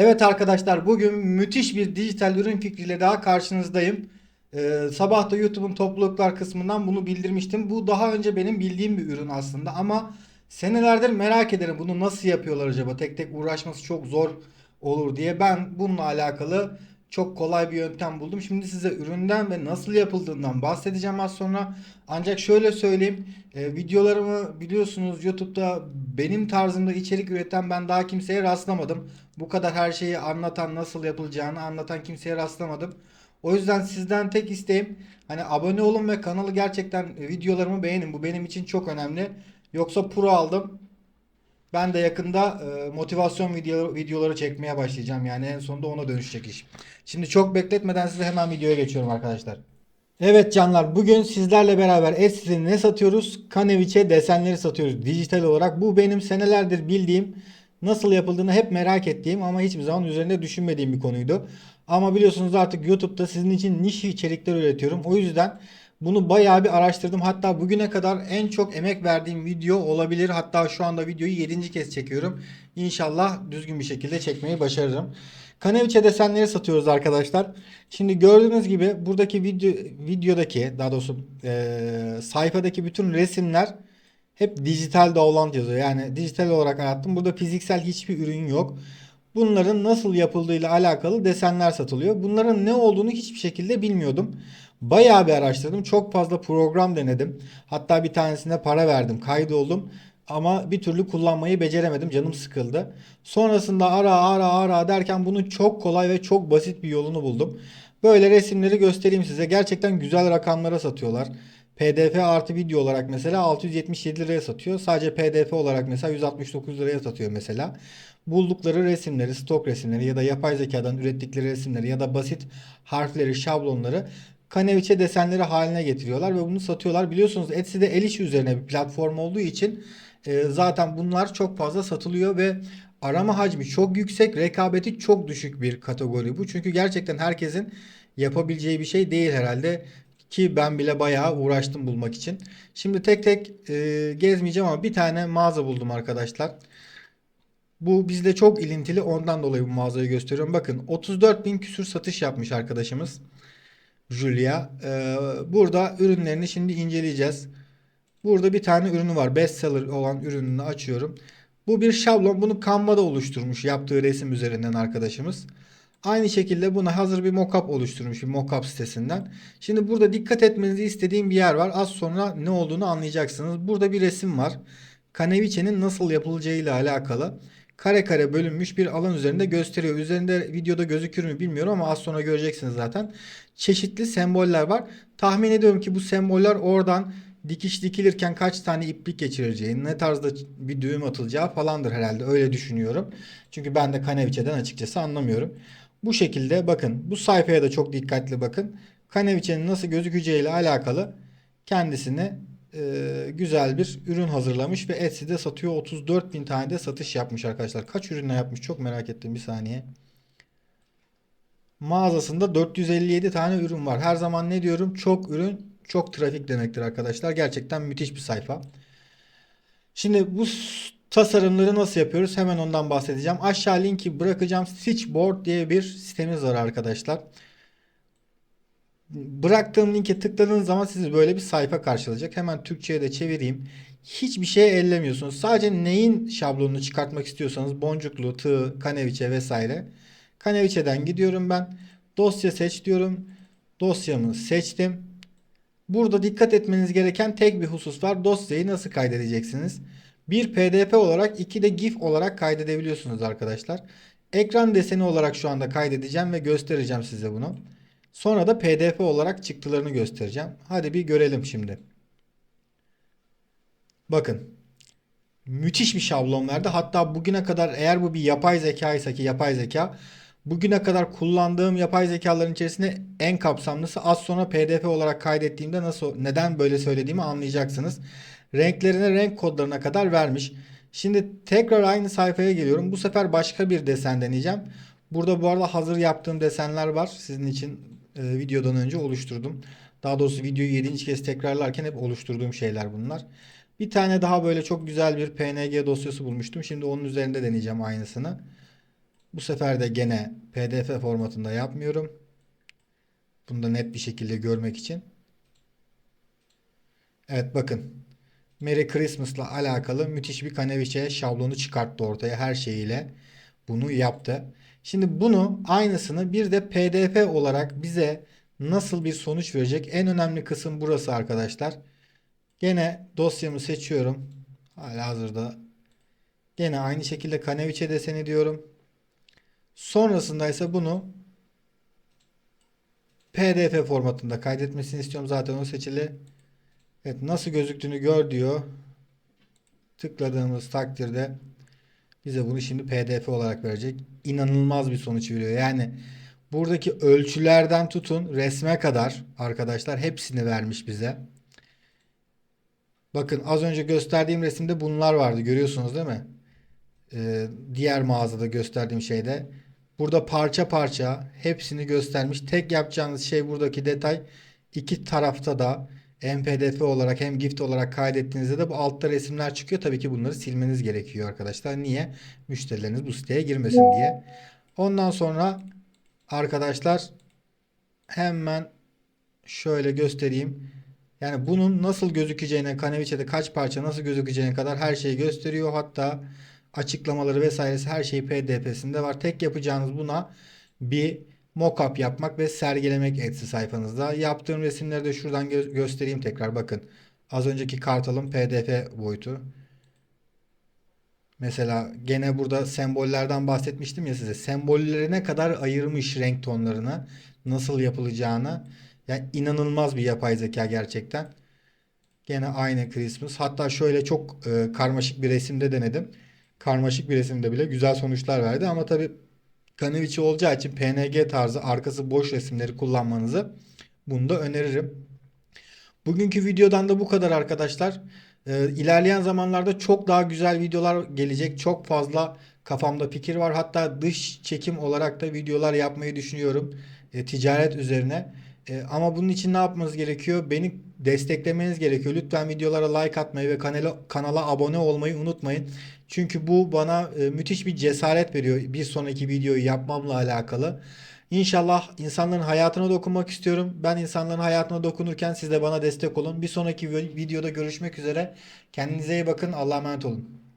Evet arkadaşlar bugün müthiş bir dijital ürün fikriyle daha karşınızdayım. Ee, sabah da YouTube'un topluluklar kısmından bunu bildirmiştim. Bu daha önce benim bildiğim bir ürün aslında ama senelerdir merak ederim bunu nasıl yapıyorlar acaba? Tek tek uğraşması çok zor olur diye ben bununla alakalı çok kolay bir yöntem buldum. Şimdi size üründen ve nasıl yapıldığından bahsedeceğim az sonra. Ancak şöyle söyleyeyim. e, videolarımı biliyorsunuz YouTube'da benim tarzımda içerik üreten ben daha kimseye rastlamadım. Bu kadar her şeyi anlatan, nasıl yapılacağını anlatan kimseye rastlamadım. O yüzden sizden tek isteğim hani abone olun ve kanalı gerçekten videolarımı beğenin. Bu benim için çok önemli. Yoksa pro aldım. Ben de yakında e, motivasyon video, videoları çekmeye başlayacağım. Yani en sonunda ona dönüşecek iş. Şimdi çok bekletmeden size hemen videoya geçiyorum arkadaşlar. Evet canlar bugün sizlerle beraber Etsy'de ne satıyoruz? Kaneviçe desenleri satıyoruz dijital olarak. Bu benim senelerdir bildiğim nasıl yapıldığını hep merak ettiğim ama hiçbir zaman üzerinde düşünmediğim bir konuydu. Ama biliyorsunuz artık YouTube'da sizin için niş içerikler üretiyorum. O yüzden bunu bayağı bir araştırdım. Hatta bugüne kadar en çok emek verdiğim video olabilir. Hatta şu anda videoyu 7. kez çekiyorum. İnşallah düzgün bir şekilde çekmeyi başarırım. Kaneviçe desenleri satıyoruz arkadaşlar. Şimdi gördüğünüz gibi buradaki video videodaki daha doğrusu eee, sayfadaki bütün resimler hep dijital download yazıyor. Yani dijital olarak arattım. Burada fiziksel hiçbir ürün yok. Bunların nasıl yapıldığıyla alakalı desenler satılıyor. Bunların ne olduğunu hiçbir şekilde bilmiyordum. Bayağı bir araştırdım. Çok fazla program denedim. Hatta bir tanesine para verdim. Kaydoldum. Ama bir türlü kullanmayı beceremedim. Canım sıkıldı. Sonrasında ara ara ara derken bunun çok kolay ve çok basit bir yolunu buldum. Böyle resimleri göstereyim size. Gerçekten güzel rakamlara satıyorlar. PDF artı video olarak mesela 677 liraya satıyor. Sadece PDF olarak mesela 169 liraya satıyor mesela. Buldukları resimleri, stok resimleri ya da yapay zekadan ürettikleri resimleri ya da basit harfleri, şablonları Kaneviçe desenleri haline getiriyorlar ve bunu satıyorlar. Biliyorsunuz Etsy'de el işi üzerine bir platform olduğu için e, zaten bunlar çok fazla satılıyor ve arama hacmi çok yüksek, rekabeti çok düşük bir kategori bu. Çünkü gerçekten herkesin yapabileceği bir şey değil herhalde. Ki ben bile bayağı uğraştım bulmak için. Şimdi tek tek e, gezmeyeceğim ama bir tane mağaza buldum arkadaşlar. Bu bizde çok ilintili ondan dolayı bu mağazayı gösteriyorum. Bakın 34 bin küsür satış yapmış arkadaşımız. Julia. Ee, burada ürünlerini şimdi inceleyeceğiz. Burada bir tane ürünü var. Bestseller olan ürününü açıyorum. Bu bir şablon. Bunu Canva'da oluşturmuş yaptığı resim üzerinden arkadaşımız. Aynı şekilde buna hazır bir mockup oluşturmuş bir mockup sitesinden. Şimdi burada dikkat etmenizi istediğim bir yer var. Az sonra ne olduğunu anlayacaksınız. Burada bir resim var. Kaneviçenin nasıl yapılacağıyla alakalı kare kare bölünmüş bir alan üzerinde gösteriyor. Üzerinde videoda gözükür mü bilmiyorum ama az sonra göreceksiniz zaten. Çeşitli semboller var. Tahmin ediyorum ki bu semboller oradan dikiş dikilirken kaç tane iplik geçireceği, ne tarzda bir düğüm atılacağı falandır herhalde. Öyle düşünüyorum. Çünkü ben de Kaneviçe'den açıkçası anlamıyorum. Bu şekilde bakın bu sayfaya da çok dikkatli bakın. Kaneviçenin nasıl gözükeceğiyle alakalı kendisini e, güzel bir ürün hazırlamış ve Etsy'de satıyor. 34 bin tane de satış yapmış arkadaşlar. Kaç ürünle yapmış çok merak ettim bir saniye. Mağazasında 457 tane ürün var. Her zaman ne diyorum? Çok ürün, çok trafik demektir arkadaşlar. Gerçekten müthiş bir sayfa. Şimdi bu tasarımları nasıl yapıyoruz? Hemen ondan bahsedeceğim. Aşağı linki bırakacağım. Stitchboard diye bir sitemiz var arkadaşlar. Bıraktığım linke tıkladığınız zaman sizi böyle bir sayfa karşılayacak. Hemen Türkçe'ye de çevireyim. Hiçbir şey ellemiyorsunuz. Sadece neyin şablonunu çıkartmak istiyorsanız boncuklu, tığ, kaneviçe vesaire. Kaneviçe'den gidiyorum ben. Dosya seç diyorum. Dosyamı seçtim. Burada dikkat etmeniz gereken tek bir husus var. Dosyayı nasıl kaydedeceksiniz? Bir PDF olarak, iki de GIF olarak kaydedebiliyorsunuz arkadaşlar. Ekran deseni olarak şu anda kaydedeceğim ve göstereceğim size bunu. Sonra da PDF olarak çıktılarını göstereceğim. Hadi bir görelim şimdi. Bakın. Müthiş bir şablon verdi. Hatta bugüne kadar eğer bu bir yapay zeka ise ki yapay zeka bugüne kadar kullandığım yapay zekaların içerisinde en kapsamlısı az sonra PDF olarak kaydettiğimde nasıl neden böyle söylediğimi anlayacaksınız. Renklerine renk kodlarına kadar vermiş. Şimdi tekrar aynı sayfaya geliyorum. Bu sefer başka bir desen deneyeceğim. Burada bu arada hazır yaptığım desenler var. Sizin için e, videodan önce oluşturdum. Daha doğrusu videoyu 7. kez tekrarlarken hep oluşturduğum şeyler bunlar. Bir tane daha böyle çok güzel bir PNG dosyası bulmuştum. Şimdi onun üzerinde deneyeceğim aynısını. Bu sefer de gene PDF formatında yapmıyorum. Bunu da net bir şekilde görmek için. Evet bakın. Merry Christmas'la alakalı müthiş bir kaneviçe şablonu çıkarttı ortaya her şeyiyle. Bunu yaptı. Şimdi bunu aynısını bir de PDF olarak bize nasıl bir sonuç verecek? En önemli kısım burası arkadaşlar. Gene dosyamı seçiyorum. Hala hazırda. Gene aynı şekilde kaneviçe deseni diyorum. Sonrasında ise bunu PDF formatında kaydetmesini istiyorum. Zaten o seçili. Evet nasıl gözüktüğünü gör diyor. Tıkladığımız takdirde bize bunu şimdi PDF olarak verecek. İnanılmaz bir sonuç veriyor. Yani buradaki ölçülerden tutun resme kadar arkadaşlar hepsini vermiş bize. Bakın az önce gösterdiğim resimde bunlar vardı. Görüyorsunuz değil mi? Ee, diğer mağazada gösterdiğim şeyde. Burada parça parça hepsini göstermiş. Tek yapacağınız şey buradaki detay iki tarafta da hem PDF olarak hem GIF olarak kaydettiğinizde de bu altta resimler çıkıyor. Tabii ki bunları silmeniz gerekiyor arkadaşlar. Niye? Müşterileriniz bu siteye girmesin diye. Ondan sonra arkadaşlar hemen şöyle göstereyim. Yani bunun nasıl gözükeceğine, Kaneviçe'de kaç parça nasıl gözükeceğine kadar her şeyi gösteriyor. Hatta açıklamaları vesairesi her şey PDF'sinde var. Tek yapacağınız buna bir mockup yapmak ve sergilemek Etsy sayfanızda. Yaptığım resimleri de şuradan gö- göstereyim tekrar bakın. Az önceki kartalın PDF boyutu. Mesela gene burada sembollerden bahsetmiştim ya size. Sembollerine kadar ayırmış renk tonlarını, nasıl yapılacağını. Yani inanılmaz bir yapay zeka gerçekten. Gene aynı Christmas. Hatta şöyle çok e, karmaşık bir resimde denedim. Karmaşık bir resimde bile güzel sonuçlar verdi ama tabii Kanaviçi olacağı için PNG tarzı arkası boş resimleri kullanmanızı bunu da öneririm. Bugünkü videodan da bu kadar arkadaşlar. Ee, ilerleyen zamanlarda çok daha güzel videolar gelecek. Çok fazla kafamda fikir var. Hatta dış çekim olarak da videolar yapmayı düşünüyorum. E, ticaret üzerine. E, ama bunun için ne yapmanız gerekiyor? Beni desteklemeniz gerekiyor. Lütfen videolara like atmayı ve kanala, kanala abone olmayı unutmayın. Çünkü bu bana e, müthiş bir cesaret veriyor bir sonraki videoyu yapmamla alakalı. İnşallah insanların hayatına dokunmak istiyorum. Ben insanların hayatına dokunurken siz de bana destek olun. Bir sonraki videoda görüşmek üzere. Kendinize iyi bakın. Allah'a emanet olun.